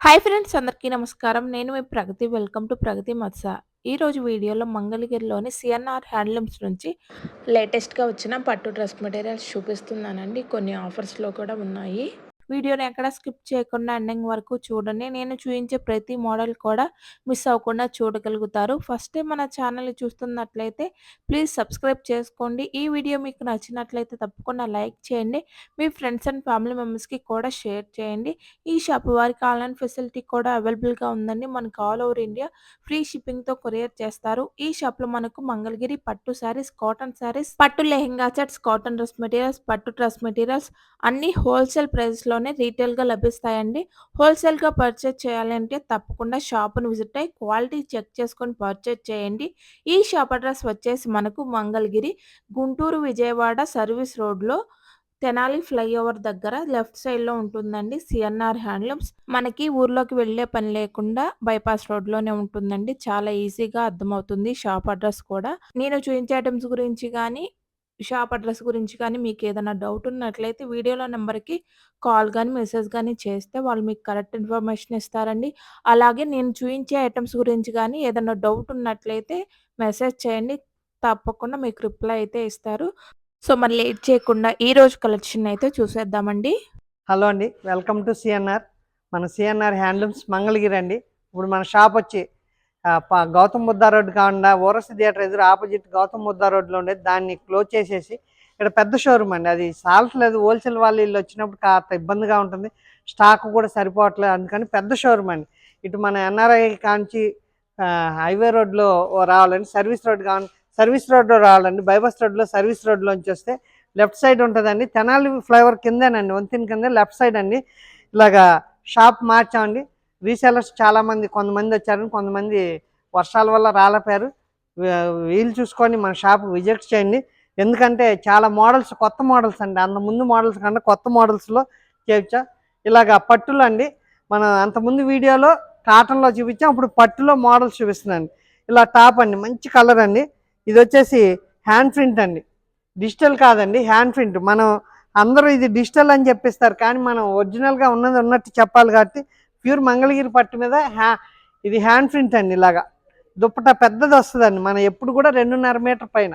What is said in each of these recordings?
Hi friends అందరికీ నమస్కారం. నేను మీ ప్రగతి. వెల్కమ్ టు ప్రగతి మత్స. ఈరోజు వీడియోలో మంగళగిరిలోని సిఎన్ఆర్ హ్యాండ్లూమ్స్ నుంచి లేటెస్ట్‌గా వచ్చిన పట్టు డ్రెస్ మెటీరియల్స్ చూపిస్తున్నానండి. కొన్ని ఆఫర్స్‌లో కూడా ఉన్నాయి. వీడియోని ఎక్కడ స్కిప్ చేయకుండా ఎండింగ్ వరకు చూడండి. నేను చూపించే ప్రతి మోడల్ కూడా మిస్ అవ్వకుండా చూడగలుగుతారు. ఫస్ట్ టైం మన ఛానల్ చూస్తున్నట్లయితే ప్లీజ్ సబ్స్క్రైబ్ చేసుకోండి. ఈ వీడియో మీకు నచ్చినట్లయితే తప్పకుండా లైక్ చేయండి. మీ ఫ్రెండ్స్ అండ్ ఫ్యామిలీ మెంబర్స్‌కి కూడా షేర్ చేయండి. ఈ షాప్ వారికి ఆన్‌లైన్ ఫెసిలిటీ కూడా అవైలబుల్‌గా ఉందండి. మనకు ఆల్ ఓవర్ ఇండియా ఫ్రీ షిప్పింగ్‌తో కొరియర్ చేస్తారు. ఈ షాప్‌లో మనకు మంగళగిరి పట్టు శారీస్, కాటన్ శారీస్, పట్టు lehenga sets, cotton dress materials, పట్టు డ్రెస్ మెటీరియల్స్ అన్ని హోల్సేల్ రీటైల్ రీటైల్‌గా లభిస్తాయండి. హోల్సేల్‌గా పర్చేజ్ చేయాలంటే తప్పకుండా షాప్‌ని విజిట్ అయ్యి క్వాలిటీ చెక్ చేసుకొని పర్చేజ్ చేయండి. ఈ షాప్ అడ్రస్ వచ్చేసి మనకు మంగళగిరి, గుంటూరు, విజయవాడ సర్వీస్ రోడ్‌లో తెనాలి ఫ్లైఓవర్ దగ్గర లెఫ్ట్ సైడ్‌లో ఉంటుందండి సిఎన్ఆర్ హ్యాండ్లూమ్స్. మనకి ఊర్లోకి వెళ్ళే పని లేకుండా బైపాస్ రోడ్‌లోనే ఉంటుందండి. చాలా ఈజీగా అర్థమవుతుంది షాప్ అడ్రస్ కూడా. నేను చూపించే ఐటమ్స్ గురించి కానీ షాప్ అడ్రస్ గురించి కానీ మీకు ఏదైనా డౌట్ ఉన్నట్లయితే వీడియోలో నెంబర్కి కాల్ కానీ మెసేజ్ కానీ చేస్తే వాళ్ళు మీకు కరెక్ట్ ఇన్ఫర్మేషన్ ఇస్తారండి. అలాగే నేను చూపించే ఐటమ్స్ గురించి కానీ ఏదైనా డౌట్ ఉన్నట్లయితే మెసేజ్ చేయండి. తప్పకుండా మీకు రిప్లై అయితే ఇస్తారు. సో, మరి లేట్ చేయకుండా ఈ రోజు కలెక్షన్ అయితే చూసేద్దామండి. హలో అండి వెల్కమ్ టు సిఎన్ఆర్ మన సిఎన్ఆర్ హ్యాండ్లూమ్స్ మంగళగిరి అండి ఇప్పుడు మన షాప్ వచ్చి గౌతమ్ బుద్ధ రోడ్ కాకుండా ఓరస్ థియేటర్ ఎదురు ఆపోజిట్ గౌతమ్ బుద్ధ రోడ్లో ఉండేది. దాన్ని క్లోజ్ చేసేసి ఇక్కడ పెద్ద షోరూమ్ అండి. అది సాల్ట్లేదు హోల్సేల్ వాళ్ళు వీళ్ళు వచ్చినప్పుడు కాస్త ఇబ్బందిగా ఉంటుంది. స్టాక్ కూడా సరిపోవట్లేదు. అందుకని పెద్ద షోరూమ్ అండి. ఇటు మన ఎన్ఆర్ఐ కాంచి హైవే రోడ్లో రావాలండి. సర్వీస్ రోడ్ కావాలి సర్వీస్ రోడ్లో రావాలండి. బైపాస్ రోడ్లో సర్వీస్ రోడ్లోంచి వస్తే లెఫ్ట్ సైడ్ ఉంటుందండి. తెనాలి ఫ్లైఓవర్ కిందేనండి. వంతెన కింద లెఫ్ట్ సైడ్ అండి. ఇలాగా షాప్ మార్చామండి. రీసెలర్స్ చాలామంది కొంతమంది వచ్చారని కొంతమంది వర్షాల వల్ల రాలేపారు. వీలు చూసుకొని మన షాప్ విజిట్ చేయండి. ఎందుకంటే చాలా మోడల్స్ కొత్త మోడల్స్ అండి. అంత ముందు మోడల్స్ కన్నా కొత్త మోడల్స్లో చేయొచ్చా ఇలాగా పట్టులు అండి. మనం అంతకుముందు వీడియోలో కాటన్లో చూపించాం. ఇప్పుడు పట్టులో మోడల్స్ చూపిస్తున్నాను. ఇలా టాప్ అండి. మంచి కలర్ అండి. ఇది వచ్చేసి హ్యాండ్ ప్రింట్ అండి. డిజిటల్ కాదండి హ్యాండ్ ప్రింట్. మనం అందరూ ఇది డిజిటల్ అని చెప్పిస్తారు. కానీ మనం ఒరిజినల్గా ఉన్నది ఉన్నట్టు చెప్పాలి కాబట్టి ప్యూర్ మంగళగిరి పట్టు మీద హ్యా ఇది హ్యాండ్ ప్రింట్ అండి ఇలాగా. దుప్పట పెద్దది వస్తుందండి మనం ఎప్పుడు కూడా రెండున్నర మీటర్ పైన.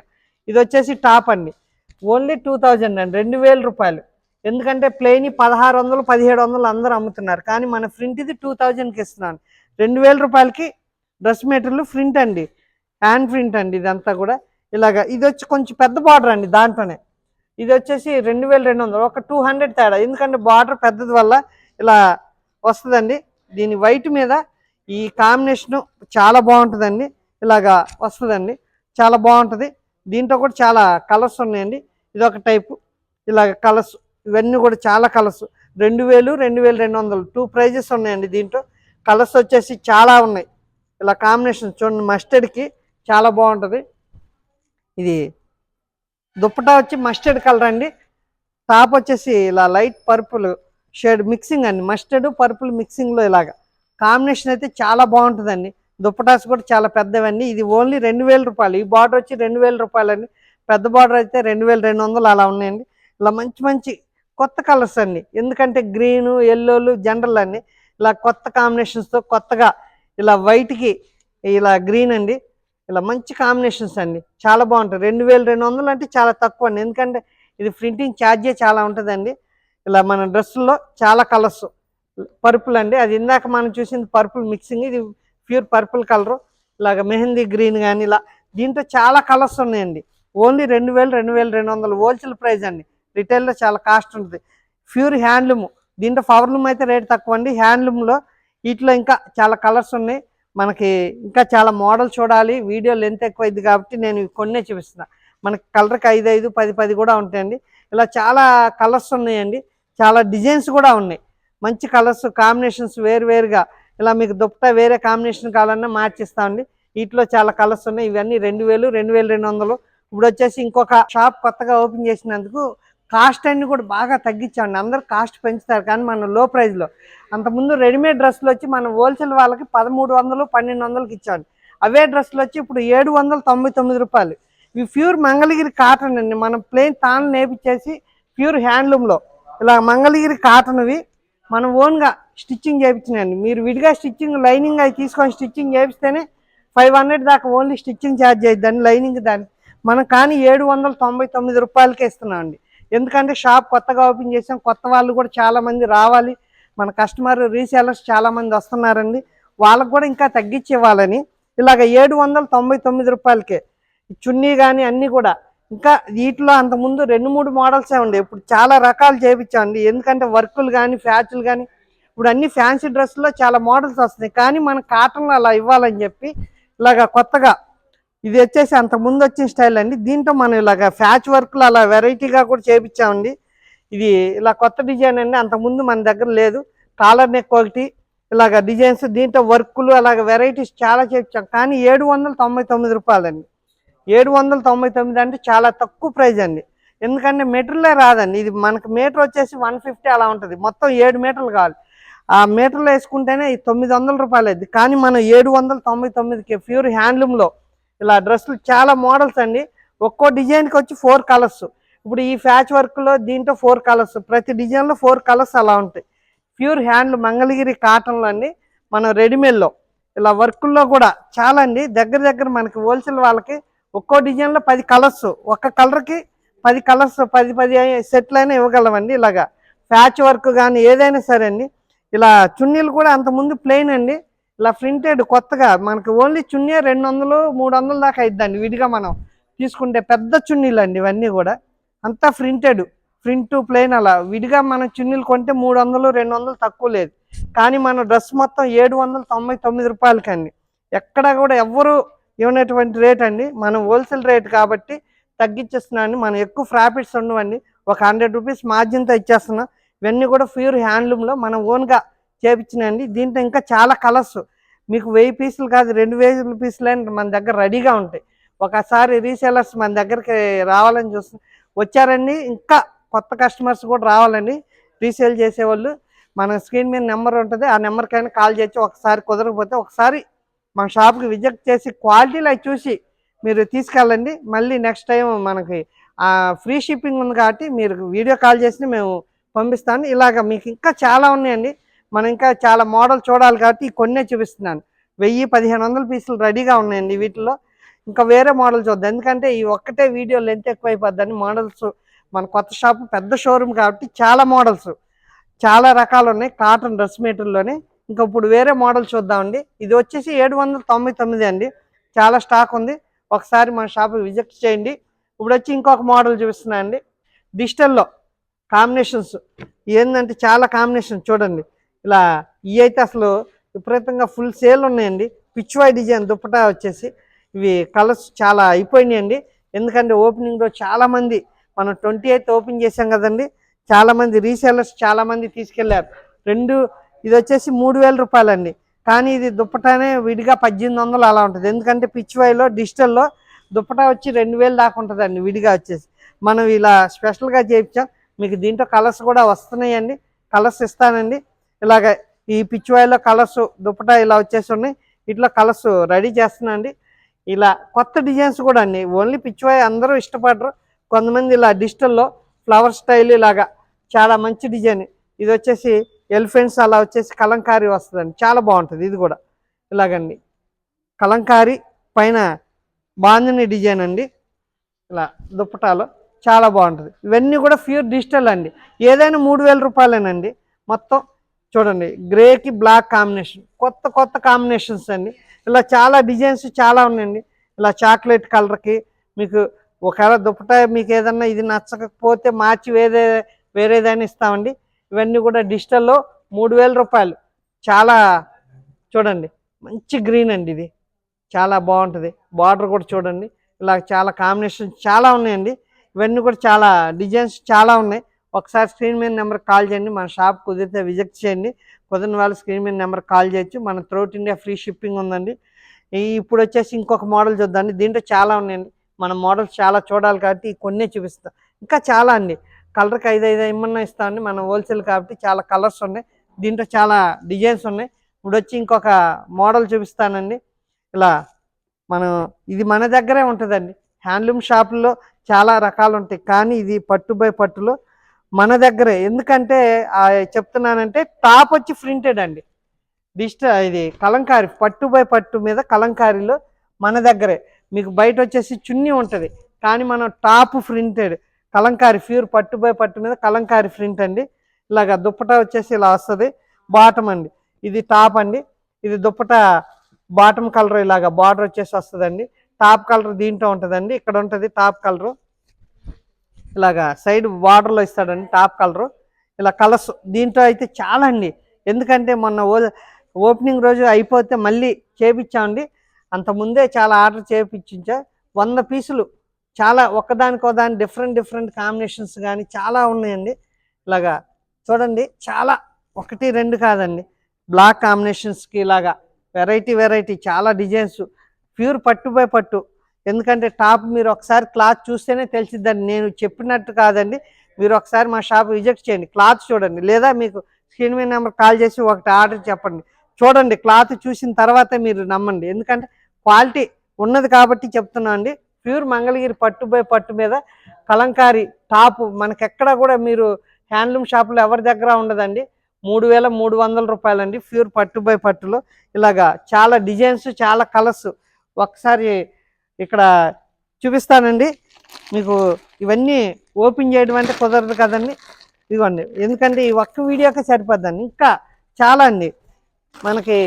ఇది వచ్చేసి టాప్ అండి. ఓన్లీ టూ థౌజండ్ అండి రెండు వేల రూపాయలు. ఎందుకంటే ప్లెయిన్ పదహారు వందలు పదిహేడు వందలు అందరూ అమ్ముతున్నారు. కానీ మన ప్రింట్ ఇది టూ థౌజండ్కి ఇస్తున్నాను. రెండు వేల రూపాయలకి డ్రెస్ మెటీరియల్ ప్రింట్ అండి. హ్యాండ్ ప్రింట్ అండి ఇదంతా కూడా. ఇలాగా ఇది వచ్చి కొంచెం పెద్ద బార్డర్ అండి దాంట్లోనే. ఇది వచ్చేసి రెండు వేల రెండు వందలు ఒక టూ హండ్రెడ్ తేడా. ఎందుకంటే బార్డర్ పెద్దది వల్ల ఇలా వస్తుందండి. దీని వైట్ మీద ఈ కాంబినేషను చాలా బాగుంటుందండి. ఇలాగా వస్తుందండి. చాలా బాగుంటుంది. దీంట్లో కూడా చాలా కలర్స్ ఉన్నాయండి. ఇది ఒక టైపు. ఇలాగ కలర్స్. ఇవన్నీ కూడా చాలా కలర్స్. రెండు వేలు రెండు వేలు రెండు వందలు. టూ ప్రైజెస్ ఉన్నాయండి దీంట్లో. కలర్స్ వచ్చేసి చాలా ఉన్నాయి. ఇలా కాంబినేషన్ చూడండి. మస్టర్డ్కి చాలా బాగుంటుంది. ఇది దుప్పటా వచ్చి మస్టర్డ్ కలర్ అండి. టాప్ వచ్చేసి ఇలా లైట్ పర్పుల్ షేడ్ మిక్సింగ్ అండి. మస్టర్డ్ పర్పుల్ మిక్సింగ్లో ఇలాగ. కాంబినేషన్ అయితే చాలా బాగుంటుందండి. దుప్పటాస్ కూడా చాలా పెద్దవండి ఇది ఓన్లీ రెండు వేల రూపాయలు. ఈ బార్డర్ వచ్చి రెండు వేల రూపాయలండి. పెద్ద బార్డర్ అయితే రెండు వేల రెండు వందలు అలా ఉన్నాయండి. ఇలా మంచి మంచి కొత్త కలర్స్ అండి. ఎందుకంటే గ్రీను ఎల్లోలు జనరల్ అండి. ఇలా కొత్త కాంబినేషన్స్తో కొత్తగా ఇలా వైట్కి ఇలా గ్రీన్ అండి. ఇలా మంచి కాంబినేషన్స్ అండి. చాలా బాగుంటుంది రెండు వేల రెండు వందలు అంటే చాలా తక్కువ అండి. ఎందుకంటే ఇది ప్రింటింగ్ ఛార్జే చాలా ఉంటుందండి. ఇలా మన డ్రెస్సుల్లో చాలా కలర్స్. పర్పుల్ అండి. అది ఇందాక మనం చూసింది పర్పుల్ మిక్సింగ్. ఇది ప్యూర్ పర్పుల్ కలరు. ఇలాగ మెహందీ గ్రీన్ కానీ ఇలా దీంట్లో చాలా కలర్స్ ఉన్నాయండి. ఓన్లీ రెండు వేలు రెండు వేల రెండు వందలు హోల్సేల్ ప్రైస్ అండి. రిటైల్లో చాలా కాస్ట్ ఉంటుంది. Pure handloom. దీంట్లో పవర్లూమ్ అయితే రేట్ తక్కువ అండి. హ్యాండ్లూమ్లో వీటిలో ఇంకా చాలా కలర్స్ ఉన్నాయి. మనకి ఇంకా చాలా మోడల్ చూడాలి. వీడియో లెంత్ ఎక్కువ అయింది కాబట్టి నేను కొన్నే చూపిస్తున్నా. మనకి కలర్కి ఐదు ఐదు పది పది కూడా ఉంటాయండి. ఇలా చాలా కలర్స్ ఉన్నాయండి. చాలా డిజైన్స్ కూడా ఉన్నాయి. మంచి కలర్స్ కాంబినేషన్స్ వేరు వేరుగా. ఇలా మీకు దుప్పట వేరే కాంబినేషన్ కావాలన్నా మార్చిస్తామండి వీటిలో చాలా కలర్స్ ఉన్నాయి. ఇవన్నీ రెండు వేలు రెండు వేలు రెండు వందలు. ఇప్పుడు వచ్చేసి ఇంకొక షాప్ కొత్తగా ఓపెన్ చేసినందుకు కాస్ట్ అన్ని కూడా బాగా తగ్గించండి అందరూ కాస్ట్ పెంచుతారు కానీ మన లో ప్రైస్లో అంతకుముందు రెడీమేడ్ డ్రెస్సులు వచ్చి మనం హోల్సేల్ వాళ్ళకి పదమూడు వందలు పన్నెండు వందలకి ఇచ్చాండి అవే డ్రెస్సులు వచ్చి ఇప్పుడు ఏడు వందల తొంభై తొమ్మిది రూపాయలు. ఇవి ప్యూర్ మంగళగిరి కాటన్ అండి. మనం ప్లెయిన్ తాను నేపించేసి ప్యూర్ హ్యాండ్లూమ్లో. ఇలా మంగళగిరి కాటన్వి మనం ఓన్గా స్టిచ్చింగ్ చేయించినండి మీరు విడిగా స్టిచ్చింగ్ లైనింగ్ అవి తీసుకొని స్టిచ్చింగ్ చేపిస్తేనే ఫైవ్ హండ్రెడ్ దాకా ఓన్లీ స్టిచ్చింగ్ ఛార్జ్ అయ్యిద్దండి లైనింగ్ దాన్ని మనం కానీ ఏడు వందల తొంభై తొమ్మిది రూపాయలకే ఇస్తున్నామండి. ఎందుకంటే షాప్ కొత్తగా ఓపెన్ చేసాం కొత్త వాళ్ళు కూడా చాలామంది రావాలి. మన కస్టమర్ రీసేలర్స్ చాలామంది వస్తున్నారండి. వాళ్ళకు కూడా ఇంకా తగ్గించి ఇవ్వాలని. ఇలాగ ఏడు వందల తొంభై తొమ్మిది రూపాయలకే చున్నీ కానీ అన్నీ కూడా ఇంకా వీటిలో అంతకుముందు రెండు మూడు మోడల్సే ఉండే. ఇప్పుడు చాలా రకాలు చేయించామండి ఎందుకంటే వర్కులు కానీ ఫ్యాచులు కానీ ఇప్పుడు అన్ని ఫ్యాన్సీ డ్రెస్సులో చాలా మోడల్స్ వస్తున్నాయి. కానీ మన కాటన్లో అలా ఇవ్వాలని చెప్పి ఇలాగ కొత్తగా ఇది వచ్చేసి అంత ముందు వచ్చిన స్టైల్ అండి. దీంతో మనం ఇలాగ ఫ్యాచ్ వర్క్లు అలా వెరైటీగా కూడా చేపించామండి. ఇది ఇలా కొత్త డిజైన్ అండి. అంత ముందు మన దగ్గర లేదు. కాలర్ నెక్ ఒకటి ఇలాగ డిజైన్స్ దీంట్లో వర్కులు అలాగ వెరైటీస్ చాలా చేపించాం. కానీ ఏడు వందల తొంభై తొమ్మిది రూపాయలండి. ఏడు వందల తొంభై తొమ్మిది అంటే చాలా తక్కువ ప్రైజ్ అండి. ఎందుకంటే మీటర్లే రాదండి. ఇది మనకి మీటర్ వచ్చేసి వన్ ఫిఫ్టీ అలా ఉంటుంది. మొత్తం ఏడు మీటర్లు కావాలి. ఆ మీటర్లు వేసుకుంటేనే తొమ్మిది వందల రూపాయలు అయింది కానీ మనం ఏడు వందల తొంభై తొమ్మిదికి ప్యూర్ హ్యాండ్లూమ్లో ఇలా డ్రెస్సులు చాలా మోడల్స్ అండి. ఒక్కో డిజైన్కి వచ్చి ఫోర్ కలర్స్. ఇప్పుడు ఈ ఫ్యాచ్ వర్క్లో దీంట్లో ఫోర్ కలర్స్. ప్రతి డిజైన్లో ఫోర్ కలర్స్ అలా ఉంటాయి. ప్యూర్ హ్యాండ్ మంగళగిరి కాటన్లో అండి. మనం రెడీమేడ్లో. ఇలా వర్కుల్లో కూడా చాలా అండి. దగ్గర దగ్గర మనకి హోల్సేల్ వాళ్ళకి ఒక్కో డిజైన్లో పది కలర్స్ ఒక్క కలర్కి పది కలర్స్ పది పది సెట్లు అయినా ఇవ్వగలమండి ఇలాగా. ప్యాచ్ వర్క్ కానీ ఏదైనా సరే అండి ఇలా చున్నీలు కూడా అంత ముందు ప్లెయిన్ అండి. ఇలా ప్రింటెడ్ కొత్తగా మనకి ఓన్లీ చున్నీ రెండు వందలు మూడు వందల దాకా అయిద్దండి విడిగా మనం తీసుకుంటే పెద్ద చున్నీలు అండి ఇవన్నీ కూడా. అంతా ప్రింటెడ్ ప్రింట్ ప్లెయిన్ అలా. విడిగా మనం చున్నీలు కొంటే మూడు వందలు రెండు వందలు తక్కువ లేదు. కానీ మన డ్రెస్ మొత్తం ఏడు వందల తొంభై తొమ్మిది రూపాయలకండి. ఎక్కడ కూడా ఎవ్వరు ఇవ్వనటువంటి రేట్ అండి. మనం హోల్సేల్ రేట్ కాబట్టి తగ్గించేస్తున్నాను. మనం ఎక్కువ ప్రాఫిట్స్ ఉండవండి. ఒక హండ్రెడ్ రూపీస్ మార్జిన్తో ఇచ్చేస్తున్నాం. ఇవన్నీ కూడా ప్యూర్ హ్యాండ్లూమ్లో మనం ఓన్గా చేపించినండి దీంట్లో ఇంకా చాలా కలర్స్ మీకు వెయ్యి పీసులు కాదు రెండు వేల పీసులు మన దగ్గర రెడీగా ఉంటాయి. ఒకసారి రీసేలర్స్ మన దగ్గరికి రావాలని చూస్తు వచ్చారండి. ఇంకా కొత్త కస్టమర్స్ కూడా రావాలండి. రీసేల్ చేసేవాళ్ళు. మన స్క్రీన్ మీద నెంబర్ ఉంటుంది. ఆ నెంబర్కైనా కాల్ చేసి ఒకసారి కుదరకపోతే ఒకసారి మన షాప్కి విజిట్ చేసి క్వాలిటీలు అవి చూసి మీరు తీసుకెళ్ళండి. మళ్ళీ నెక్స్ట్ టైం మనకి ఫ్రీ షిప్పింగ్ ఉంది కాబట్టి మీరు వీడియో కాల్ చేసి మేము పంపిస్తాను. ఇలాగ మీకు ఇంకా చాలా ఉన్నాయండి. మనం ఇంకా చాలా మోడల్ చూడాలి కాబట్టి కొన్నే చూపిస్తున్నాను. వెయ్యి పదిహేను వందల పీసులు రెడీగా ఉన్నాయండి వీటిలో ఇంకా వేరే మోడల్ చూద్దాం. ఎందుకంటే ఈ ఒక్కటే వీడియో లెంత్ ఎక్కువైపోద్దని మోడల్స్ మన కొత్త షాప్ పెద్ద షోరూమ్ కాబట్టి చాలా మోడల్స్ చాలా రకాలు ఉన్నాయి. కాటన్ డ్రెస్ మెటీరియల్లోనే. ఇంకా ఇప్పుడు వేరే మోడల్ చూద్దామండి. ఇది వచ్చేసి ఏడు వందల తొంభై తొమ్మిది అండి. చాలా స్టాక్ ఉంది. ఒకసారి మన షాప్ విజిట్ చేయండి. ఇప్పుడు వచ్చి ఇంకొక మోడల్ చూపిస్తున్నా అండి. డిజిటల్లో కాంబినేషన్స్ ఏంటంటే చాలా కాంబినేషన్ చూడండి. ఇలా ఇవి అయితే అసలు విపరీతంగా ఫుల్ సేల్ ఉన్నాయండి. పిచ్వాయ్ డిజైన్ దుప్పటా వచ్చేసి ఇవి కలర్స్ చాలా అయిపోయినాయండి. ఎందుకంటే ఓపెనింగ్లో చాలామంది మనం ట్వంటీ ఎయిత్ ఓపెన్ చేసాం కదండి చాలామంది రీసేలర్స్ చాలామంది తీసుకెళ్ళారు. రెండు ఇది వచ్చేసి మూడు వేల రూపాయలండి. కానీ ఇది దుప్పటానే విడిగా పద్దెనిమిది వందలు అలా ఉంటుంది. ఎందుకంటే పిచ్చివాయిలో డిజిటల్లో దుప్పటా వచ్చి రెండు వేలు దాకా ఉంటుందండి విడిగా వచ్చేసి. మనం ఇలా స్పెషల్గా చేయించాం. మీకు దీంట్లో కలర్స్ కూడా వస్తున్నాయండి. కలర్స్ ఇస్తానండి. ఇలాగ ఈ పిచ్చివాయిలో కలర్స్ దుప్పటా ఇలా వచ్చేసి ఉన్నాయి. ఇట్లా కలర్స్ రెడీ చేస్తున్నాండి ఇలా కొత్త డిజైన్స్ కూడా అండి. ఓన్లీ పిచ్చివాయి అందరూ ఇష్టపడరు. కొంతమంది ఇలా డిజిటల్లో ఫ్లవర్ స్టైల్ ఇలాగా చాలా మంచి డిజైన్. ఇది వచ్చేసి ఎలిఫెంట్స్ అలా వచ్చేసి కలంకారీ వస్తుందండి. చాలా బాగుంటుంది. ఇది కూడా ఇలాగండి. కలంకారీ పైన బాందిని డిజైన్ అండి. ఇలా దుప్పటాలో చాలా బాగుంటుంది. ఇవన్నీ కూడా ప్యూర్ డిజిటల్ అండి. ఏదైనా మూడు వేల రూపాయలేనండి. మొత్తం చూడండి. గ్రేకి బ్లాక్ కాంబినేషన్. కొత్త కొత్త కాంబినేషన్స్ అండి. ఇలా చాలా డిజైన్స్ చాలా ఉన్నాయండి. ఇలా చాక్లెట్ కలర్కి మీకు ఒకవేళ దుప్పట మీకు ఏదన్నా ఇది నచ్చకపోతే మార్చి వేరే వేరేదైనా ఇస్తామండి. ఇవన్నీ కూడా డిజిటల్లో మూడు వేల రూపాయలు. చాలా చూడండి మంచి గ్రీన్ అండి ఇది. చాలా బాగుంటుంది. బార్డర్ కూడా చూడండి. ఇలా చాలా కాంబినేషన్ చాలా ఉన్నాయండి. ఇవన్నీ కూడా చాలా డిజైన్స్ చాలా ఉన్నాయి. ఒకసారి స్క్రీన్ మీద నెంబర్ కాల్ చేయండి. మన షాప్ కుదిరితే విజిట్ చేయండి. కుదిరిన వాళ్ళు స్క్రీన్ మీద నెంబర్ కాల్ చేయొచ్చు. మన త్రూట్ ఇండియా ఫ్రీ షిప్పింగ్ ఉందండి. ఇప్పుడు వచ్చేసి ఇంకొక మోడల్ చూద్దాండి దీంట్లో చాలా ఉన్నాయండి. మన మోడల్స్ చాలా చూడాలి కాబట్టి కొన్నే చూపిస్తాం. ఇంకా చాలా అండి. కలర్కి ఐదు ఐదు ఇమ్మన్నా ఇస్తామండి మన హోల్సేల్ కాబట్టి చాలా కలర్స్ ఉన్నాయి. దీంట్లో చాలా డిజైన్స్ ఉన్నాయి. ఇప్పుడు వచ్చి ఇంకొక మోడల్ చూపిస్తానండి. ఇలా మనం ఇది మన దగ్గరే ఉంటుందండి. హ్యాండ్లూమ్ షాపుల్లో చాలా రకాలు ఉంటాయి. కానీ ఇది పట్టు బై పట్టులో మన దగ్గరే. ఎందుకంటే చెప్తున్నానంటే టాప్ వచ్చి ప్రింటెడ్ అండి. డిజిటల్ ఇది కలంకారి పట్టు బై పట్టు మీద కలంకారీలో మన దగ్గరే. మీకు బయట వచ్చేసి చున్నీ ఉంటుంది. కానీ మనం టాప్ ప్రింటెడ్. కలంకారి ప్యూర్ పట్టు బై పట్టు మీద కలంకారి ప్రింట్ అండి. ఇలాగ దుప్పట వచ్చేసి ఇలా వస్తుంది. బాటమ్ అండి. ఇది టాప్ అండి. ఇది దుప్పట బాటమ్ కలర్ ఇలాగ బార్డర్ వచ్చేసి వస్తుందండి. టాప్ కలర్ దీంట్లో ఉంటుందండి. ఇక్కడ ఉంటుంది టాప్ కలరు. ఇలాగా సైడ్ బార్డర్లో ఇస్తాడండి టాప్ కలరు. ఇలా కలర్స్ దీంట్లో అయితే చాలా అండి. ఎందుకంటే మొన్న ఓ ఓపెనింగ్ రోజు అయిపోతే మళ్ళీ చేపించామండి అంత ముందే చాలా ఆర్డర్ చేపించా వంద పీసులు చాలా ఒకదానికోదాని డిఫరెంట్ డిఫరెంట్ కాంబినేషన్స్ కానీ చాలా ఉన్నాయండి. ఇలాగా చూడండి చాలా ఒకటి రెండు కాదండి. బ్లాక్ కాంబినేషన్స్కి ఇలాగా వెరైటీ వెరైటీ చాలా డిజైన్స్ ప్యూర్ పట్టు బై పట్టు. ఎందుకంటే టాప్ మీరు ఒకసారి క్లాత్ చూస్తేనే తెలిసిద్దండి. నేను చెప్పినట్టు కాదండి. మీరు ఒకసారి మా షాప్ విజిట్ చేయండి. క్లాత్ చూడండి. లేదా మీకు స్క్రీన్ మీద నెంబర్ కాల్ చేసి ఒకటి ఆర్డర్ చెప్పండి. చూడండి క్లాత్ చూసిన తర్వాతే మీరు నమ్మండి. ఎందుకంటే క్వాలిటీ ఉన్నది కాబట్టి చెప్తున్నా అండి ప్యూర్ మంగళగిరి పట్టు బై పట్టు మీద కలంకారీ టాప్. మనకెక్కడ కూడా మీరు హ్యాండ్లూమ్ షాపులో ఎవరి దగ్గర ఉండదండి. మూడు వేల మూడు వందల రూపాయలండి. ప్యూర్ పట్టు బై పట్టులో ఇలాగా చాలా డిజైన్స్ చాలా కలర్స్ ఒకసారి ఇక్కడ చూపిస్తానండి. మీకు ఇవన్నీ ఓపెన్ చేయడం అంటే కుదరదు కదండి. ఇదిగోండి. ఎందుకంటే ఈ ఒక్క వీడియోకే సరిపోద్దండి. ఇంకా చాలా అండి. మనకి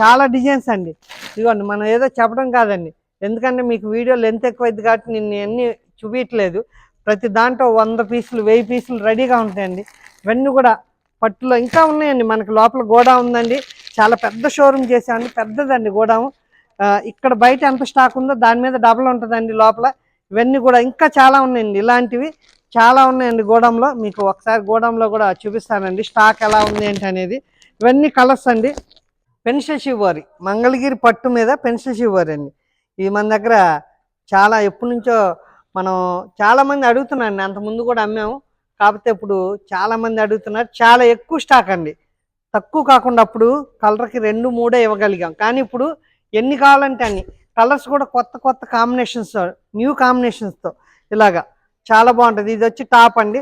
చాలా డిజైన్స్ అండి. ఇదిగోండి. మనం ఏదో చెప్పడం కాదండి. ఎందుకంటే మీకు వీడియో లెంత్ ఎక్కువైంది కాబట్టి నేను అన్నీ చూపించట్లేదు ప్రతి దాంట్లో వంద పీసులు వెయ్యి పీసులు రెడీగా ఉంటాయండి. ఇవన్నీ కూడా పట్టులో ఇంకా ఉన్నాయండి. మనకి లోపల గోడా ఉందండి. చాలా పెద్ద షోరూమ్ చేసామండి పెద్దదండి గోడాము ఇక్కడ బయట ఎంత స్టాక్ ఉందో దాని మీద డబల్ ఉంటుందండి లోపల. ఇవన్నీ కూడా ఇంకా చాలా ఉన్నాయండి. ఇలాంటివి చాలా ఉన్నాయండి గోడంలో మీకు ఒకసారి గోడంలో కూడా చూపిస్తానండి. స్టాక్ ఎలా ఉంది ఏంటి అనేది. ఇవన్నీ కలర్స్ అండి. పెన్సిల్ షివోరి మంగళగిరి పట్టు మీద పెన్సిల్ షివోరి అండి. ఇవి మన దగ్గర చాలా ఎప్పటి నుంచో మనం చాలామంది మంది అంతకుముందు అంత ముందు కూడా అమ్మాము. కాకపోతే ఇప్పుడు చాలామంది అడుగుతున్నారు. చాలా ఎక్కువ స్టాక్ అండి. తక్కువ కాకుండా అప్పుడు కలర్కి రెండు మూడే ఇవ్వగలిగాం. కానీ ఇప్పుడు ఎన్ని కావాలంటే అన్ని. కలర్స్ కూడా కొత్త కొత్త కాంబినేషన్స్ న్యూ కాంబినేషన్స్తో ఇలాగా. చాలా బాగుంటుంది. ఇది వచ్చి టాప్ అండి.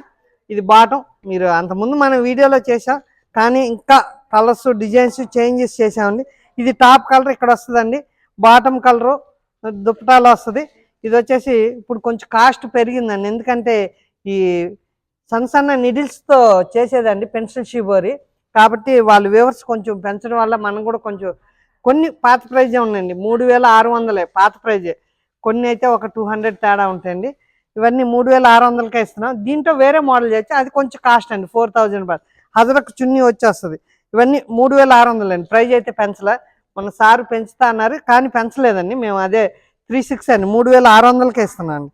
ఇది బాటం మీరు అంతకుముందు మనం వీడియోలో చేసాం కానీ ఇంకా కలర్స్ డిజైన్స్ చేంజెస్ చేసామండి ఇది టాప్ కలర్ ఇక్కడ వస్తుందండి. బాటమ్ కలరు దుప్పటాలు వస్తుంది. ఇది వచ్చేసి ఇప్పుడు కొంచెం కాస్ట్ పెరిగిందండి. ఎందుకంటే ఈ సన్న సన్న నిడిల్స్తో చేసేదండి పెన్సిల్ షిబోరి. కాబట్టి వాళ్ళు వ్యూవర్స్ కొంచెం పెంచడం వల్ల మనం కూడా కొంచెం కొన్ని పాత ప్రైజే ఉన్నాయండి మూడు వేల ఆరు వందలే పాత ప్రైజే. కొన్ని అయితే ఒక టూ హండ్రెడ్ తేడా ఉంటాయండి. ఇవన్నీ మూడు వేల ఆరు వందలకే ఇస్తున్నాం. దీంట్లో వేరే మోడల్ చేయొచ్చు అది కొంచెం కాస్ట్ అండి. ఫోర్ థౌజండ్ బట్ హజరకు చున్నీ వచ్చేస్తుంది. ఇవన్నీ మూడు వేల ఆరు వందలు అండి ప్రైజ్ అయితే పెంచలే. మన సారు పెంచుతా అన్నారు కానీ పెంచలేదండి. మేము అదే త్రీ సిక్స్ అండి. మూడు వేల ఆరు వందలకే ఇస్తున్నాను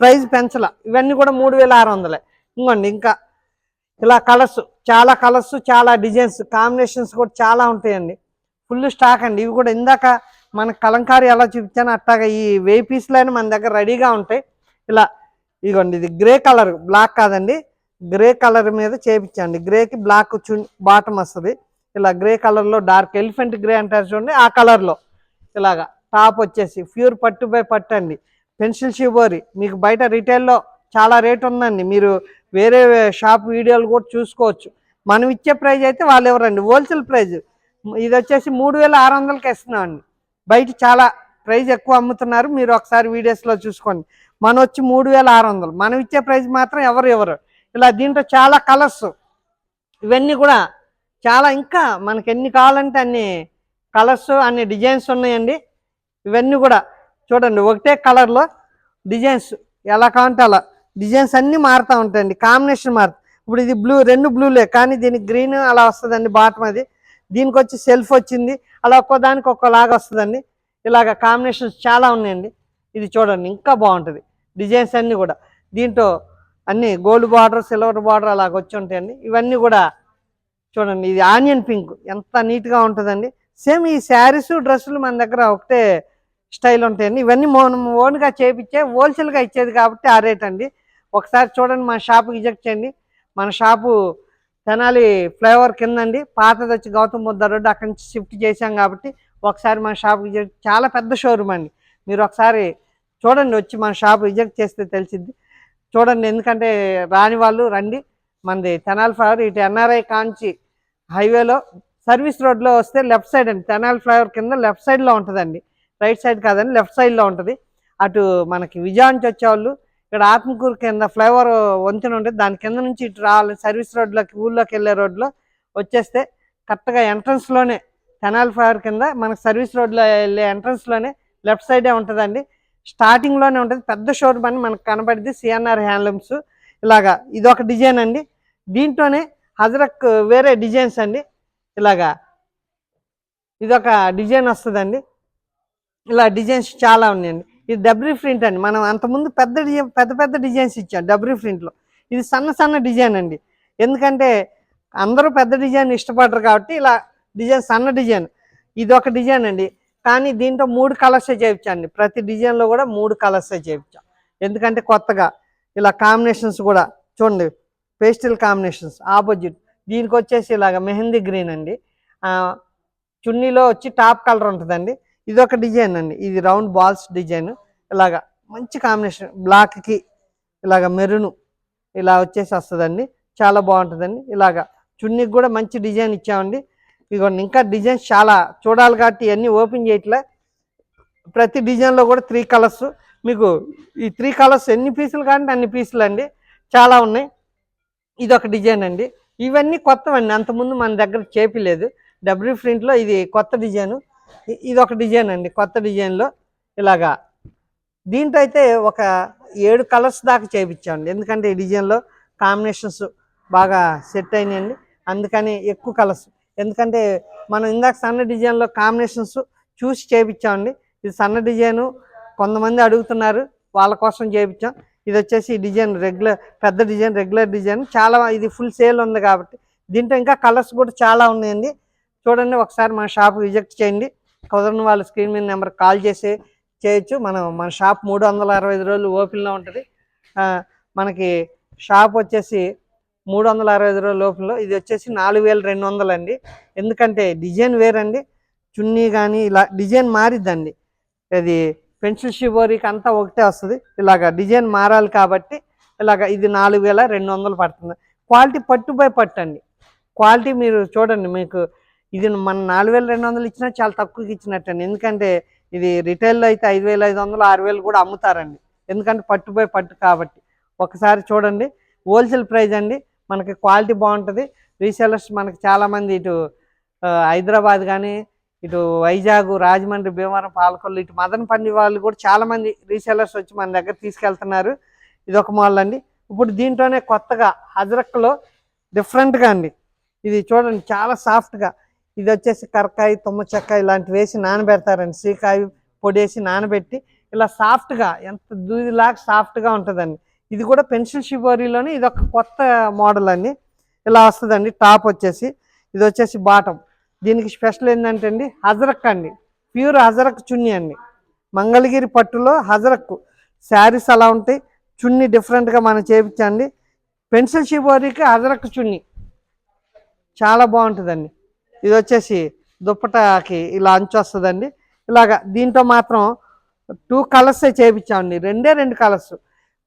ప్రైజ్ పెంచల. ఇవన్నీ కూడా మూడు వేల ఆరు వందలే. ఇంకోండి ఇంకా ఇలా కలర్స్ చాలా కలర్స్ చాలా డిజైన్స్ కాంబినేషన్స్ కూడా చాలా ఉంటాయండి. ఫుల్ స్టాక్ అండి. ఇవి కూడా ఇందాక మన కలంకారీ ఎలా చూపించాను అట్లాగా ఈ వెయ్యి పీసులైనా మన దగ్గర రెడీగా ఉంటాయి. ఇలా ఇదిగోండి ఇది గ్రే కలర్ బ్లాక్ కాదండి. గ్రే కలర్ మీద చేపించండి. గ్రేకి బ్లాక్ చు బాటం వస్తుంది. ఇలా గ్రే కలర్లో డార్క్ ఎలిఫెంట్ గ్రే అంటారు చూడండి ఆ కలర్లో ఇలాగా టాప్ వచ్చేసి ప్యూర్ పట్టు బై పట్టు అండి. పెన్సిల్ షిబోరి మీకు బయట రిటైల్లో చాలా రేట్ ఉందండి. మీరు వేరే షాప్ వీడియోలు కూడా చూసుకోవచ్చు. మనం ఇచ్చే ప్రైజ్ అయితే వాళ్ళు ఎవరండి హోల్సేల్ ప్రైజ్ ఇది వచ్చేసి మూడు వేల ఆరు వందలకి ఇస్తున్నామండి. బయట చాలా ప్రైజ్ ఎక్కువ అమ్ముతున్నారు. మీరు ఒకసారి వీడియోస్లో చూసుకోండి. మనం వచ్చి మూడు వేల ఆరు వందలు. మనం ఇచ్చే ప్రైజ్ మాత్రం ఎవరు ఎవరు ఇలా దీంట్లో చాలా కలర్స్ ఇవన్నీ కూడా చాలా ఇంకా మనకి ఎన్ని కావాలంటే అన్ని కలర్స్ అన్ని డిజైన్స్ ఉన్నాయండి. ఇవన్నీ కూడా చూడండి ఒకటే కలర్లో డిజైన్స్ ఎలా కావాలంటే అలా. డిజైన్స్ అన్నీ మారుతూ ఉంటాయండి కాంబినేషన్ మారుతుంది ఇప్పుడు ఇది బ్లూ రెండు బ్లూలే కానీ దీనికి గ్రీన్ అలా వస్తుందండి బాటం అది. దీనికి వచ్చి సెల్ఫ్ వచ్చింది అలా ఒక్కో దానికి ఒక్కోలాగా వస్తుందండి. ఇలాగ కాంబినేషన్స్ చాలా ఉన్నాయండి. ఇది చూడండి ఇంకా బాగుంటుంది. డిజైన్స్ అన్నీ కూడా. దీంట్లో అన్ని గోల్డ్ బార్డర్ సిల్వర్ బార్డర్ అలాగ వచ్చి ఉంటాయండి. ఇవన్నీ కూడా చూడండి ఇది ఆనియన్ పింక్. ఎంత నీట్గా ఉంటుందండి. సేమ్ ఈ శారీస్ డ్రెస్సులు మన దగ్గర ఒకటే స్టైల్ ఉంటాయండి. ఇవన్నీ మనం ఓన్గా చేపించే హోల్సేల్గా ఇచ్చేది కాబట్టి ఆ రేట్ అండి. ఒకసారి చూడండి మా షాపు విజిట్ చేయండి. మన షాపు తెనాలి ఫ్లైఓవర్ కిందండి. పాతది వచ్చి గౌతమ్ బుద్ధ రోడ్డు. అక్కడి నుంచి షిఫ్ట్ చేశాం కాబట్టి ఒకసారి మన షాప్ విజిట్ చాలా పెద్ద షోరూమ్ అండి. మీరు ఒకసారి చూడండి వచ్చి మన షాప్ విజిట్ చేస్తే తెలిసిద్ది. చూడండి ఎందుకంటే రాని వాళ్ళు రండి. మనది తెనాలి ఫ్లవర్ ఇటు ఎన్ఆర్ఐ కాంచి హైవేలో సర్వీస్ రోడ్లో వస్తే లెఫ్ట్ సైడ్ అండి. తెనాలి ఫ్లవర్ కింద లెఫ్ట్ సైడ్లో ఉంటుందండి. రైట్ సైడ్ కాదండి లెఫ్ట్ సైడ్లో ఉంటుంది. అటు మనకి విజయానికి వచ్చేవాళ్ళు ఇక్కడ ఆత్మకూరు కింద ఫ్లైఓవర్ వంతెన ఉంటుంది దాని కింద నుంచి ఇటు రావాలి. సర్వీస్ రోడ్లోకి ఊళ్ళోకి వెళ్ళే రోడ్లో వచ్చేస్తే కరెక్ట్గా ఎంట్రన్స్లోనే తెనాలి ఫ్లైఓవర్ కింద మనకి సర్వీస్ రోడ్లో వెళ్ళే ఎంట్రన్స్లోనే లెఫ్ట్ సైడే ఉంటుందండి. స్టార్టింగ్లోనే ఉంటుంది. పెద్ద షోరూమ్ అని మనకు కనబడింది సిఎన్ఆర్ హ్యాండ్లూమ్స్. ఇలాగా ఇది ఒక డిజైన్ అండి. దీంట్లోనే హజరక్ వేరే డిజైన్స్ అండి. ఇలాగా ఇదొక డిజైన్ వస్తుందండి. ఇలా డిజైన్స్ చాలా ఉన్నాయండి. ఇది డబ్రీ ప్రింట్ అండి. మనం అంతకుముందు పెద్ద డిజైన్ పెద్ద పెద్ద డిజైన్స్ ఇచ్చాం డబ్రీ ప్రింట్లో ఇది సన్న సన్న డిజైన్ అండి. ఎందుకంటే అందరూ పెద్ద డిజైన్ ఇష్టపడరు కాబట్టి ఇలా డిజైన్ సన్న డిజైన్. ఇది ఒక డిజైన్ అండి. కానీ దీంట్లో మూడు కలర్సే చేయించండి ప్రతి డిజైన్లో కూడా మూడు కలర్సే చేయించాం. ఎందుకంటే కొత్తగా ఇలా కాంబినేషన్స్ కూడా చూడండి. Pastel combinations opposite. దీనికి వచ్చేసి ఇలాగ మెహందీ గ్రీన్ అండి. చున్నీలో వచ్చి టాప్ కలర్ ఉంటుందండి. ఇది ఒక డిజైన్ అండి. ఇది రౌండ్ బాల్స్ డిజైన్ ఇలాగా మంచి కాంబినేషన్ బ్లాక్కి ఇలాగ మెరును ఇలా వచ్చేసి వస్తుందండి. చాలా బాగుంటుందండి. ఇలాగా చున్నీకి కూడా మంచి డిజైన్ ఇచ్చామండి. ఇదిగోండి ఇంకా డిజైన్స్ చాలా చూడాలి కాబట్టి ఇవన్నీ ఓపెన్ చేయట్లే. ప్రతి డిజైన్లో కూడా త్రీ కలర్స్ మీకు ఈ త్రీ కలర్స్ ఎన్ని పీసులు కావాలంటే అన్ని పీసులు అండి. చాలా ఉన్నాయి. ఇది ఒక డిజైన్ అండి. ఇవన్నీ కొత్తవండి. అంతకుముందు మన దగ్గర చేపిలేదు డబ్ల్యూ ప్రింట్లో ఇది కొత్త డిజైను. ఇది ఒక డిజైన్ అండి. కొత్త డిజైన్లో ఇలాగా. దీంట్లో అయితే ఒక ఏడు కలర్స్ దాకా చేయించామండి ఎందుకంటే ఈ డిజైన్లో కాంబినేషన్స్ బాగా సెట్ అయినాయండి. అందుకని ఎక్కువ కలర్స్. ఎందుకంటే మనం ఇందాక సన్న డిజైన్లో కాంబినేషన్స్ చూసి చేయించామండి ఇది సన్న డిజైను కొంతమంది అడుగుతున్నారు వాళ్ళ కోసం చేయించాం. ఇది వచ్చేసి డిజైన్ రెగ్యులర్ పెద్ద డిజైన్ రెగ్యులర్ డిజైన్. చాలా ఇది ఫుల్ సేల్ ఉంది కాబట్టి. దీంట్లో ఇంకా కలర్స్ కూడా చాలా ఉన్నాయండి. చూడండి ఒకసారి మన షాప్ విజిట్ చేయండి. కుదరని వాళ్ళు స్క్రీన్ మీద నెంబర్ కాల్ చేసి చేయొచ్చు. మనం మన షాప్ మూడు వందల అరవై ఐదు రోజులు ఓపెన్లో ఉంటుంది. మనకి షాప్ వచ్చేసి మూడు వందల అరవై ఐదు రోజుల లోపల ఇది వచ్చేసి నాలుగు వేల రెండు వందలు అండి. ఎందుకంటే డిజైన్ వేరండి. చున్నీ కానీ ఇలా డిజైన్ మారిద్దండి. అది పెన్సిల్ షిబోరీకి అంతా ఒకటే వస్తుంది. ఇలాగ డిజైన్ మారాలి కాబట్టి ఇలాగ ఇది నాలుగు వేల రెండు వందలు పడుతుంది. క్వాలిటీ పట్టు బై పట్టు అండి. క్వాలిటీ మీరు చూడండి మీకు ఇది మన నాలుగు వేల రెండు వందలు ఇచ్చినా చాలా తక్కువకి ఇచ్చినట్టండి ఎందుకంటే ఇది రిటైల్లో అయితే ఐదు వేల ఐదు వందలు ఆరు వేలు కూడా అమ్ముతారండి. ఎందుకంటే పట్టు బై పట్టు కాబట్టి. ఒకసారి చూడండి. హోల్సేల్ ప్రైస్ అండి. మనకి క్వాలిటీ బాగుంటుంది. రీసేలర్స్ మనకి చాలామంది ఇటు హైదరాబాద్ కానీ ఇటు వైజాగ్ రాజమండ్రి భీమవరం పాలకొల్లు ఇటు మదనపల్లి వాళ్ళు కూడా చాలామంది రీసెలర్స్ వచ్చి మన దగ్గర తీసుకెళ్తున్నారు. ఇది ఒక మోడల్ అండి. ఇప్పుడు దీంట్లోనే కొత్తగా హజరక్లో డిఫరెంట్గా అండి. ఇది చూడండి చాలా సాఫ్ట్గా ఇది వచ్చేసి కరకాయ తుమ్మ చెక్క ఇలాంటివి వేసి నానబెడతారండి. శ్రీకాయ పొడి వేసి నానబెట్టి ఇలా సాఫ్ట్గా ఎంత దూదిలాగా సాఫ్ట్గా ఉంటుందండి. ఇది కూడా పెన్సిల్ షిబోరీలోనే ఇది ఒక కొత్త మోడల్ అండి. ఇలా వస్తుందండి టాప్ వచ్చేసి. ఇది వచ్చేసి బాటం దీనికి స్పెషల్ ఏంటంటే అండి హజరక్ అండి. ప్యూర్ హజరక్ చున్నీ అండి. మంగళగిరి పట్టులో హజరక్ శారీస్ అలా ఉంటాయి. చున్నీ డిఫరెంట్గా మనం చేయించండి పెన్సిల్ షిబోరీకి హజరక్ చున్నీ. చాలా బాగుంటుందండి. ఇది వచ్చేసి దుప్పటాకి ఇలా అంచు వస్తుందండి. ఇలాగా దీంతో మాత్రం టూ కలర్సే చేయించామండి రెండే రెండు colours.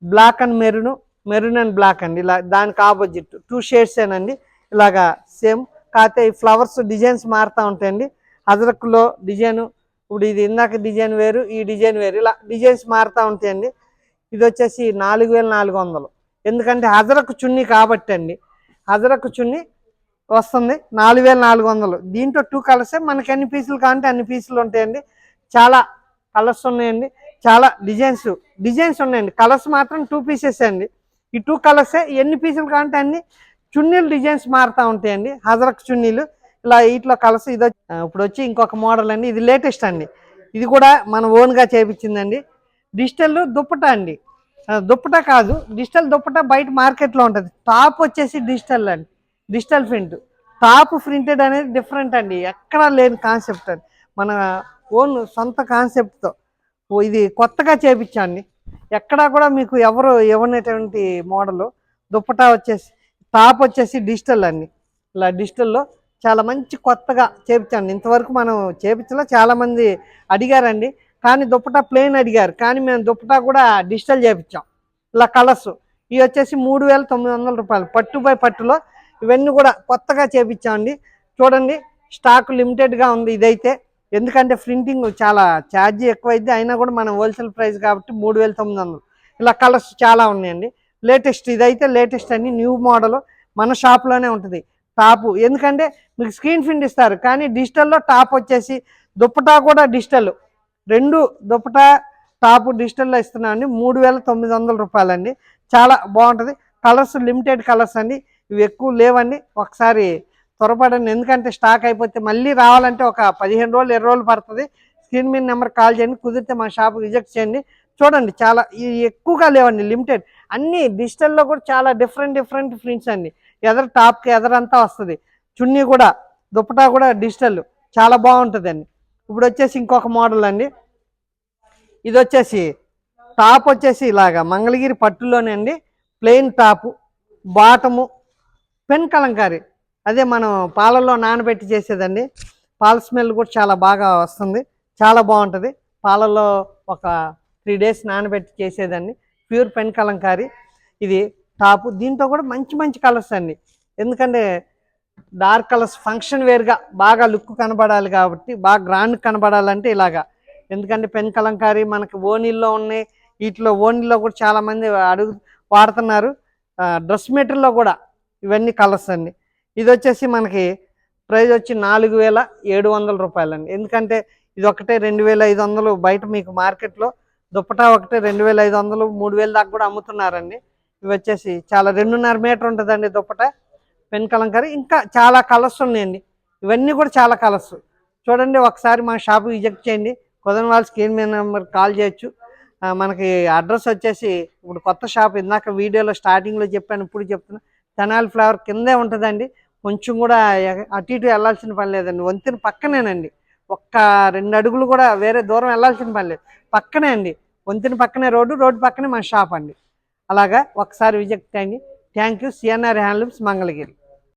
Black and maroon maroon and black అండి. ఇలా దానికి ఆపోజిట్. టూ షేడ్సేనండి. ఇలాగా సేమ్ కాకపోతే ఈ ఫ్లవర్స్ డిజైన్స్ మారుతూ ఉంటాయండి. అదరకులో డిజైన్ ఇప్పుడు ఇది ఇందాక డిజైన్ వేరు ఈ డిజైన్ వేరు ఇలా డిజైన్స్ మారుతూ ఉంటాయండి. ఇది వచ్చేసి నాలుగు వేల నాలుగు వందలు. ఎందుకంటే అదరకు చున్నీ కాబట్టి అండి. అదరకు చున్నీ వస్తుంది నాలుగు వేల నాలుగు వందలు. దీంట్లో టూ కలర్సే మనకి ఎన్ని పీసులు కావాలంటే అన్ని పీసులు ఉంటాయండి. చాలా కలర్స్ ఉన్నాయండి. చాలా డిజైన్స్ డిజైన్స్ ఉన్నాయండి. కలర్స్ మాత్రం టూ పీసెస్ అండి. ఈ టూ కలర్సే ఎన్ని పీసులు కావాలంటే అన్ని చున్నీలు డిజైన్స్ మారుతూ ఉంటాయండి. హజరక్ చున్నీలు. ఇలా వీటిలో కలిసి ఇది ఇప్పుడు వచ్చి ఇంకొక మోడల్ అండి. ఇది లేటెస్ట్ అండి. ఇది కూడా మన ఓన్గా చేపించిందండి. డిజిటల్ దుప్పట అండి. దుప్పట కాదు డిజిటల్ దుప్పట బయట మార్కెట్లో ఉంటుంది. టాప్ వచ్చేసి డిజిటల్ అండి. Digital print. టాప్ ప్రింటెడ్ అనేది డిఫరెంట్ అండి. ఎక్కడా లేని కాన్సెప్ట్ అండి మన ఓన్ సొంత కాన్సెప్ట్తో. ఇది కొత్తగా చేపించండి ఎక్కడా కూడా మీకు ఎవరు ఇవ్వనటువంటి మోడలు. దుప్పటా వచ్చేసి టాప్ వచ్చేసి డిజిటల్ అండి. ఇలా డిజిటల్లో చాలా మంచి కొత్తగా చేపించండి ఇంతవరకు మనం చేపించలో చాలామంది అడిగారండి. కానీ దుప్పటా ప్లెయిన్ అడిగారు. కానీ మేము దుప్పటా కూడా డిజిటల్ చేపించాం. ఇలా కలర్స్ ఇవి వచ్చేసి మూడు వేల తొమ్మిది వందల రూపాయలు. పట్టు బై పట్టులో ఇవన్నీ కూడా కొత్తగా చేపించామండి. చూడండి స్టాక్ లిమిటెడ్గా ఉంది ఇదైతే. ఎందుకంటే ప్రింటింగ్ చాలా ఛార్జీ ఎక్కువైంది అయినా కూడా మన హోల్సేల్ ప్రైస్ కాబట్టి మూడు వేల తొమ్మిది వందలు. ఇలా కలర్స్ చాలా ఉన్నాయండి. లేటెస్ట్ ఇదైతే లేటెస్ట్ అండి న్యూ మోడల్. మన షాప్లోనే ఉంటుంది టాపు. ఎందుకంటే మీకు స్క్రీన్ ప్రింట్ ఇస్తారు కానీ డిజిటల్లో టాప్ వచ్చేసి దుప్పటా కూడా డిజిటల్. రెండు దుప్పటా టాపు డిజిటల్లో ఇస్తున్నామండి మూడు వేల తొమ్మిది వందల రూపాయలండి. చాలా బాగుంటుంది. కలర్స్ లిమిటెడ్ కలర్స్ అండి. ఇవి ఎక్కువ లేవండి. ఒకసారి త్వరపడండి ఎందుకంటే స్టాక్ అయిపోతే మళ్ళీ రావాలంటే ఒక పదిహేను రోజులు ఇరవై రోజులు పడుతుంది. స్క్రీన్ మీద నెంబర్ కాల్ చేయండి కుదిరితే మా షాప్ విజిట్ చేయండి. చూడండి చాలా ఇవి ఎక్కువగా లేవండి లిమిటెడ్. అన్ని డిజిటల్లో కూడా చాలా డిఫరెంట్ డిఫరెంట్ ప్రింట్స్ అండి. ఎదర్ టాప్కి ఎదరంతా వస్తుంది. చున్నీ కూడా దుప్పటా కూడా డిజిటల్ చాలా బాగుంటుంది అండి ఇప్పుడు వచ్చేసి ఇంకొక మోడల్ అండి. ఇది వచ్చేసి టాప్ వచ్చేసి ఇలాగా మంగళగిరి పట్టులోనే అండి. Plain top bottom pen Kalamkari. అదే మనం పాలల్లో నానబెట్టి చేసేదండి. పాల స్మెల్ కూడా చాలా బాగా వస్తుంది. చాలా బాగుంటుంది. పాలల్లో ఒక త్రీ డేస్ నానబెట్టి చేసేదండి. Pure pen Kalamkari. ఇది టాపు. దీంట్లో కూడా మంచి మంచి కలర్స్ అండి. ఎందుకంటే డార్క్ కలర్స్ ఫంక్షన్ వేర్గా బాగా లుక్ కనబడాలి కాబట్టి బాగా గ్రాండ్ కనబడాలంటే ఇలాగా. ఎందుకంటే పెన్ కలంకారీ మనకి ఓనీల్లో ఉన్నాయి. వీటిలో ఓనీలో కూడా చాలామంది అడుగు వాడుతున్నారు. డ్రెస్ మెటీరియల్లో కూడా ఇవన్నీ కలర్స్ అండి. ఇది వచ్చేసి మనకి ప్రైస్ వచ్చి నాలుగు వేల ఏడు వందల రూపాయలండి. ఎందుకంటే ఇది ఒకటే రెండు వేల ఐదు వందలు బయట మీకు మార్కెట్లో దుప్పటా ఒకటి రెండు వేల ఐదు వందలు మూడు వేల దాకా కూడా అమ్ముతున్నారండి. ఇవి వచ్చేసి చాలా రెండున్నర మీటర్ ఉంటుందండి దుప్పట పెన్ కలంకారీ. ఇంకా చాలా కలర్స్ ఉన్నాయండి. ఇవన్నీ కూడా చాలా కలర్స్. చూడండి ఒకసారి మా షాప్ విజిట్ చేయండి. కుదరని వాళ్ళు స్క్రీన్ మీద నెంబర్ కాల్ చేయొచ్చు. మనకి అడ్రస్ వచ్చేసి ఇప్పుడు కొత్త షాప్ ఇందాక వీడియోలో స్టార్టింగ్లో చెప్పాను ఇప్పుడు చెప్తున్నా. తెనాలి ఫ్లవర్ కిందే ఉంటుందండి. కొంచెం కూడా అటు ఇటు వెళ్ళాల్సిన పని లేదండి. వంతెన పక్కనేనండి. ఒక్క రెండు అడుగులు కూడా వేరే దూరం వెళ్ళాల్సిన పని లేదు. పక్కనే అండి. వంతెన పక్కనే రోడ్డు రోడ్డు పక్కనే మా షాప్ అండి. అలాగా ఒకసారి విజిట్ చేయండి. Thank you. CNR handlooms Mangalagiri.